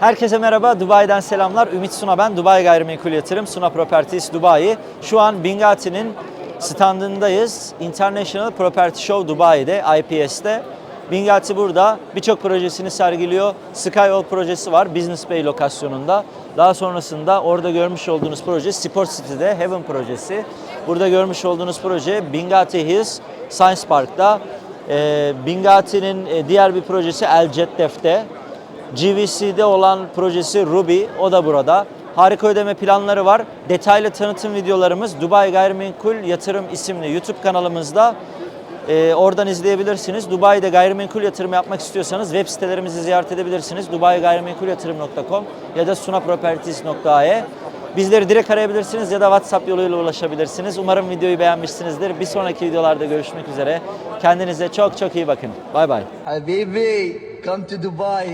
Herkese merhaba, Dubai'den selamlar. Ümit Suna ben, Dubai Gayrimenkul Yatırım, Suna Properties Dubai. Şu an Bingati'nin standındayız. International Property Show Dubai'de, IPS'te. Bingati burada birçok projesini sergiliyor. Skywall projesi var Business Bay lokasyonunda. Daha sonrasında orada görmüş olduğunuz proje Sport City'de Heaven projesi. Burada görmüş olduğunuz proje Bingati Hills Science Park'ta. Ee, Bingati'nin e, diğer bir projesi El Ceddef'te. GVC'de olan projesi Ruby, o da burada. Harika ödeme planları var. Detaylı tanıtım videolarımız Dubai Gayrimenkul Yatırım isimli YouTube kanalımızda. Ee, oradan izleyebilirsiniz. Dubai'de gayrimenkul yatırım yapmak istiyorsanız web sitelerimizi ziyaret edebilirsiniz. dubaiGayrimenkulYatırım.com ya da sunaproperties.ae. Bizleri direkt arayabilirsiniz ya da WhatsApp yoluyla ulaşabilirsiniz. Umarım videoyu beğenmişsinizdir. Bir sonraki videolarda görüşmek üzere. Kendinize çok çok iyi bakın. Bay bay. Habibi, come to Dubai.